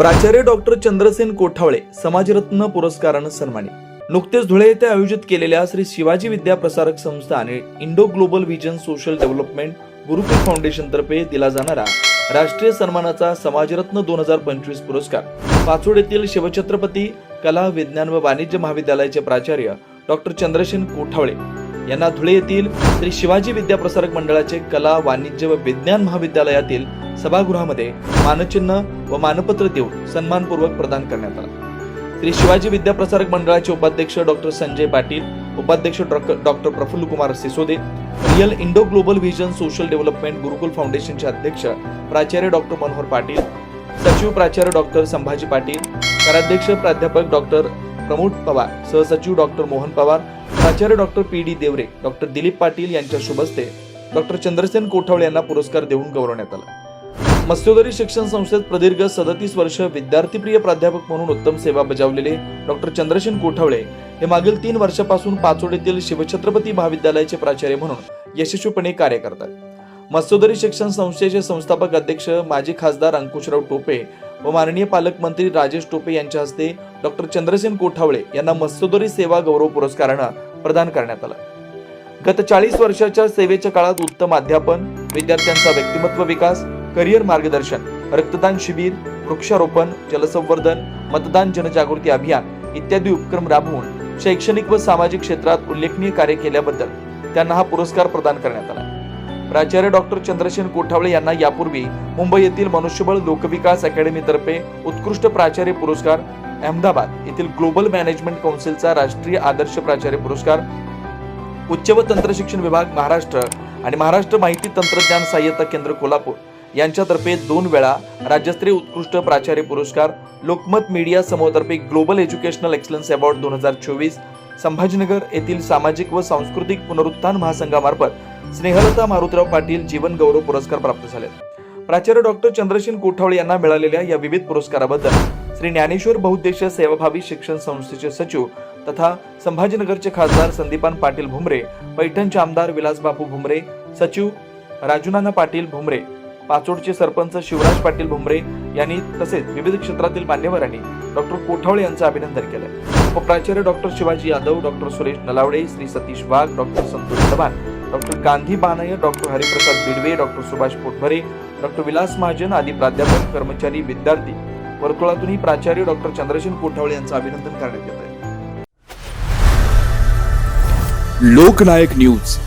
प्राचार्य डॉक्टर चंद्रसेन कोठावळे समाजरत्न पुरस्कारानं सन्मानित. नुकतेच धुळे येथे आयोजित केलेल्या श्री शिवाजी विद्या प्रसारक संस्था आणि Indo global vision social development Gurukul foundation तर्फे दिला जाणारा राष्ट्रीय सन्मानाचा समाजरत्न दोन हजार पंचवीस पुरस्कार. पाचोड येथील शिवछत्रपती कला विज्ञान व वाणिज्य महाविद्यालयाचे प्राचार्य डॉक्टर चंद्रसेन कोठावळे यांना धुळे येथील श्री शिवाजी विद्या प्रसारक मंडळाचे कला वाणिज्य व विज्ञान महाविद्यालयातील सभागृहामध्ये मानचिन्ह व मानपत्र देऊन सन्मानपूर्वक प्रदान करण्यात आला. श्री शिवाजी विद्याप्रसारक मंडळाचे उपाध्यक्ष डॉक्टर संजय पाटील उपाध्यक्ष doctor Prafulla Kumar Sisode real Indo global vision social development Gurukul फाउंडेशनचे अध्यक्ष प्राचार्य डॉक्टर मनोहर पाटील सचिव प्राचार्य डॉक्टर संभाजी पाटील कराध्यक्ष प्राध्यापक डॉक्टर प्रमोद पवार सहसचिव डॉक्टर मोहन पवार प्राचार्य doctor P D Deore doctor Dilip Patil यांच्या शुभ हस्ते डॉक्टर चंद्रसेन कोठावळे यांना पुरस्कार देऊन गौरवण्यात आला. मत्स्योदरी शिक्षण संस्थेत प्रदीर्घ सदतीस वर्ष विद्यार्थीप्रिय प्राध्यापक म्हणून उत्तम सेवा बजावलेले डॉक्टर चंद्रसेन कोठावळे हे मागील तीन वर्षापासून पाचोडीतील शिवछत्रपती महाविद्यालयाचे प्राचार्य म्हणून यशस्वीपणे कार्य करतात. मत्स्योदरी शिक्षण संस्थेचे संस्थापक अध्यक्ष माजी खासदार अंकुशराव टोपे व माननीय पालकमंत्री राजेश टोपे यांच्या हस्ते डॉक्टर चंद्रसेन कोठावळे यांना मत्स्योदरी सेवा गौरव पुरस्कारानं प्रदान करण्यात आला. गत चाळीस वर्षाच्या सेवेच्या काळात उत्तम अध्यापन विद्यार्थ्यांचा व्यक्तिमत्व विकास करिअर मार्गदर्शन रक्तदान शिबिर वृक्षारोपण जलसंवर्धन मतदान जनजागृती अभियान इत्यादी उपक्रम राबवून शैक्षणिक व सामाजिक क्षेत्रात उल्लेखनीय कार्य केल्याबद्दल त्यांना हा पुरस्कार प्रदान करण्यात आला. प्राचार्य डॉक्टर चंद्रसेन कोठावळे यांना यापूर्वी मुंबई येथील मनुष्यबळ लोकविकास अकॅडमीतर्फे उत्कृष्ट प्राचार्य पुरस्कार अहमदाबाद येथील ग्लोबल मॅनेजमेंट कौन्सिलचा राष्ट्रीय आदर्श प्राचार्य पुरस्कार उच्च व तंत्रशिक्षण विभाग महाराष्ट्र आणि महाराष्ट्र माहिती तंत्रज्ञान सहाय्यता केंद्र कोल्हापूर यांच्यातर्फे दोन वेळा राज्यस्तरीय उत्कृष्ट प्राचार्य पुरस्कार लोकमत मीडिया समूहातर्फे ग्लोबल एज्युकेशनल एक्सलन्स अवॉर्ड दोन हजार चोवीस संभाजीनगर येथील सामाजिक व सांस्कृतिक पुनरुत्थान महासंघामार्फत स्नेहलता मारुतराव पाटील जीवन गौरव पुरस्कार प्राप्त झाले. प्राचार्य डॉक्टर चंद्रसेन कोठावळे यांना मिळालेल्या या विविध पुरस्काराबद्दल श्री ज्ञानेश्वर बहुद्देशीय सेवाभावी शिक्षण संस्थेचे सचिव तथा संभाजीनगरचे खासदार संदीपान पाटील भुमरे पैठणचे आमदार विलासबापू भुमरे सचिव राजूनाना पाटील भुमरे पाचोडचे सरपंच शिवराज पाटील भुमरे यांनी तसेच विविध क्षेत्रातील मान्यवरांनी डॉक्टर कोठावळे यांचं अभिनंदन केलं. उपप्राचार्य doctor Shivaji Yadav doctor Suresh Nalawade Shri Satish Wagh doctor Santosh Chavan doctor Gandhi Banay doctor Hariprasad Bidwe doctor Subhash Potbhare doctor Vilas Mahajan आदी प्राध्यापक कर्मचारी विद्यार्थी वर्तुळातूनही प्राचार्य डॉक्टर चंद्रसेन कोठावळे यांचं अभिनंदन करण्यात येत आहे. लोकनायक न्यूज.